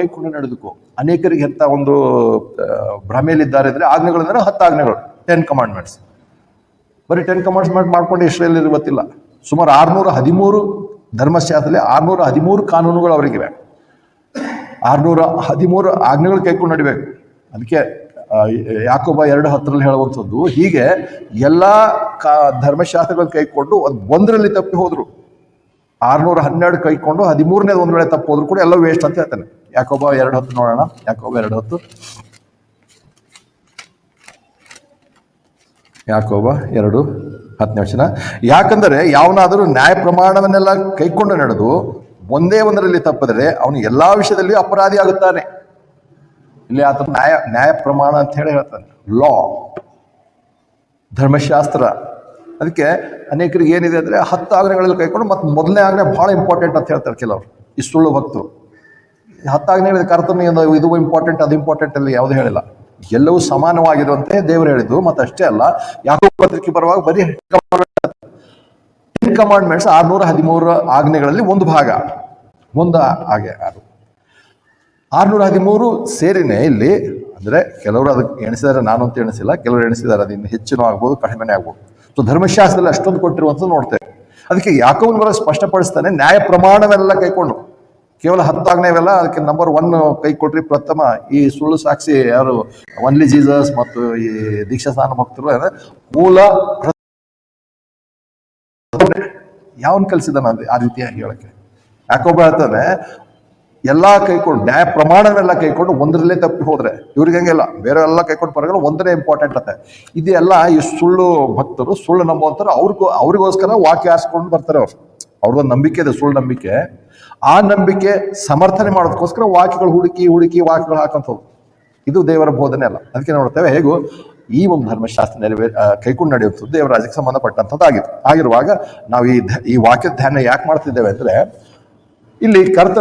ಕೈಕೊಂಡು ನಡೆದಕ್ಕೂ ಅನೇಕರಿಗೆ ಎಂತ ಒಂದು ಭ್ರಮೆಯಲ್ಲಿ ಭ್ರಮೆಯಲ್ಲಿದ್ದಾರೆ ಅಂದ್ರೆ ಆಜ್ಞೆಗಳಂದ್ರೆ ಹತ್ತು ಆಜ್ಞೆಗಳು ಟೆನ್ ಕಮಾಂಡ್ಮೆಂಟ್ಸ್ ಬರೀ ಟೆನ್ ಕಮಾಂಡ್ಸ್ಮೆಂಟ್ ಮಾಡ್ಕೊಂಡು ಇಸ್ರೇಲ್ ಗೊತ್ತಿಲ್ಲ. ಸುಮಾರು ಆರ್ನೂರ ಹದಿಮೂರು ಧರ್ಮಶಾಸ್ತ್ರದಲ್ಲಿ ಆರ್ನೂರ ಹದಿಮೂರು ಕಾನೂನುಗಳು ಅವರಿಗಿವೆ. ಆರ್ನೂರ ಹದಿಮೂರು ಆಜ್ಞೆಗಳು ಕೈಕೊಂಡು ನಡಿಬೇಕು. ಅದಕ್ಕೆ ಯಾಕೊಬ್ಬ ಯಾಕೋಬ ಎರಡು ಹತ್ತರಲ್ಲಿ ಹೇಳುವಂಥದ್ದು, ಹೀಗೆ ಎಲ್ಲ ಕಾ ಧರ್ಮಶಾಸ್ತ್ರಗಳನ್ನು ಕೈಕೊಂಡು ಒಂದರಲ್ಲಿ ತಪ್ಪಿ ಹೋದ್ರು. ಆರ್ನೂರ ಹನ್ನೆರಡು ಕೈಕೊಂಡು ಹದಿಮೂರನೇ ಒಂದು ವೇಳೆ ತಪ್ಪು ಹೋದ್ರು ಕೂಡ ಎಲ್ಲ ವೇಸ್ಟ್ ಅಂತ ಹೇಳ್ತಾನೆ. ಯಾಕೋಬ ಎರಡು ಹತ್ತು ನೋಡೋಣ. ಯಾಕೋಬ ಎರಡು ಹತ್ತು. ಯಾಕೋಬ ಎರಡು ಹತ್ತನೇ ವಚನ ಯಾಕಂದರೆ ಯಾವನಾದರೂ ನ್ಯಾಯ ಪ್ರಮಾಣವನ್ನೆಲ್ಲ ಕೈಕೊಂಡು ನಡೆದು ಒಂದೇ ಒಂದರಲ್ಲಿ ತಪ್ಪಿದರೆ ಅವನು ಎಲ್ಲಾ ವಿಷಯದಲ್ಲಿ ಅಪರಾಧಿ ಆಗುತ್ತಾನೆ. ಇಲ್ಲಿ ಆತ ನ್ಯಾಯ ನ್ಯಾಯ ಪ್ರಮಾಣ ಅಂತ ಹೇಳಿ ಹೇಳ್ತಾನೆ. ಲಾ ಧರ್ಮಶಾಸ್ತ್ರ. ಅದಕ್ಕೆ ಅನೇಕರಿಗೆ ಏನಿದೆ ಅಂದರೆ ಹತ್ತು ಆಜ್ಞೆಗಳಲ್ಲಿ ಕೈಕೊಂಡು ಮತ್ತು ಮೊದಲನೇ ಆಜ್ಞೆ ಭಾಳ ಇಂಪಾರ್ಟೆಂಟ್ ಅಂತ ಹೇಳ್ತಾರೆ ಕೆಲವರು. ಈ ಸುಳ್ಳು ಭಕ್ತರು. ಈ ಹೇಳಿದ ಆಜ್ಞೆಗಳ ಕರ್ತನ ಇದು ಇಂಪಾರ್ಟೆಂಟ್ ಅದು ಇಂಪಾರ್ಟೆಂಟ್ ಅಲ್ಲಿ ಯಾವುದು ಹೇಳಿಲ್ಲ. ಎಲ್ಲವೂ ಸಮಾನವಾಗಿರುವಂತೆ ದೇವರು ಹೇಳಿದ್ದು ಮತ್ತು ಅಷ್ಟೇ ಅಲ್ಲ, ಯಾಕೋ ಪತ್ರಿಕೆ ಬರುವಾಗ ಬರೀ ಟೆನ್ ಕಮಾಂಡ್ಮೆಂಟ್ಸ್ ಆರ್ನೂರ ಹದಿಮೂರು ಆಜ್ಞೆಗಳಲ್ಲಿ ಒಂದು ಭಾಗ, ಒಂದು ಹಾಗೆ ಅದು. ಆರ್ನೂರ ಹದಿಮೂರು ಸೇರಿನೇ ಇಲ್ಲಿ, ಅಂದರೆ ಕೆಲವರು ಅದಕ್ಕೆ ಎಣಿಸಿದಾರೆ ನಾನು ಅಂತ ಎಣಿಸಿಲ್ಲ, ಕೆಲವರು ಎಣಿಸಿದ್ದಾರೆ ಅದು ಇನ್ನು ಹೆಚ್ಚಿನೂ ಆಗ್ಬೋದು, ಕಡಿಮೆನೇ ಆಗ್ಬೋದು. ಸೊ ಧರ್ಮಶಾಸ್ತ್ರದಲ್ಲಿ ಅಷ್ಟೊಂದು ಕೊಟ್ಟಿರುವಂಥದ್ದು ನೋಡ್ತೇವೆ. ಅದಕ್ಕೆ ಯಾಕೋ ಬರ ಸ್ಪಷ್ಟಪಡಿಸ್ತಾನೆ, ನ್ಯಾಯ ಪ್ರಮಾಣವೆಲ್ಲ ಕೈಕೊಂಡು. ಕೇವಲ ಹತ್ತಾಗ್ನೇವೆಲ್ಲ ಅದಕ್ಕೆ ನಂಬರ್ ಒನ್ ಕೈ ಕೊಟ್ರಿ ಪ್ರಥಮ. ಈ ಸುಳ್ಳು ಸಾಕ್ಷಿ ಯಾರು? ಒನ್ಲಿ ಜೀಸಸ್ ಮತ್ತು ಈ ದೀಕ್ಷಾ ಸ್ನಾನ ಭಕ್ತರು ಮೂಲ ಯಾವನ್ ಕಲಿಸಿದ ನಾನು ಆ ರೀತಿಯಾಗಿ ಹೇಳಕ್ಕೆ? ಯಾಕೊಬ್ಬ ಹೇಳ್ತಾನೆ ಎಲ್ಲಾ ಕೈಕೊಂಡು ನ್ಯಾಯ ಪ್ರಮಾಣನೆಲ್ಲ ಕೈಕೊಂಡು ಒಂದರಲ್ಲೇ ತಪ್ಪಿ ಹೋದ್ರೆ, ಇವ್ರಿಗೆ ಹಂಗೆಲ್ಲ, ಬೇರೆ ಎಲ್ಲ ಕೈಕೊಂಡು ಪರಗಲ್ಲ ಒಂದನೇ ಇಂಪಾರ್ಟೆಂಟ್ ಅಂತೆ ಇದೆಲ್ಲ ಈ ಸುಳ್ಳು ಭಕ್ತರು, ಸುಳ್ಳು ನಂಬುವಂತಾರೆ ಅವ್ರಿಗೂ ಅವ್ರಿಗೋಸ್ಕರ ವಾಕ್ಯ ಆರಿಸ್ಕೊಂಡು ಬರ್ತಾರೆ ಅವ್ರು. ಅವ್ರದ್ದೊಂದು ನಂಬಿಕೆ ಇದೆ, ಸುಳ್ಳು ನಂಬಿಕೆ. ಆ ನಂಬಿಕೆ ಸಮರ್ಥನೆ ಮಾಡೋದಕ್ಕೋಸ್ಕರ ವಾಕ್ಯಗಳು ಹುಡುಕಿ ಹುಡುಕಿ ವಾಕ್ಯಗಳು ಹಾಕಂಥದ್ದು ಇದು ದೇವರ ಬೋಧನೆ ಅಲ್ಲ. ಅದಕ್ಕೆ ನೋಡ್ತೇವೆ, ಹೇಗೂ ಈ ಒಂದು ಧರ್ಮಶಾಸ್ತ್ರ ನೆರವೇ ಕೈಕೊಂಡು ನಡೆಯುವಂಥದ್ದು ದೇವರ ರಾಜ್ಯಕ್ಕೆ ಸಂಬಂಧಪಟ್ಟಂಥದ್ದು ಆಗಿತ್ತು. ಆಗಿರುವಾಗ ನಾವು ಈ ಈ ವಾಕ್ಯ ಧ್ಯಾನ ಯಾಕೆ ಮಾಡ್ತಿದ್ದೇವೆ ಅಂದರೆ, ಇಲ್ಲಿ ಕರ್ತ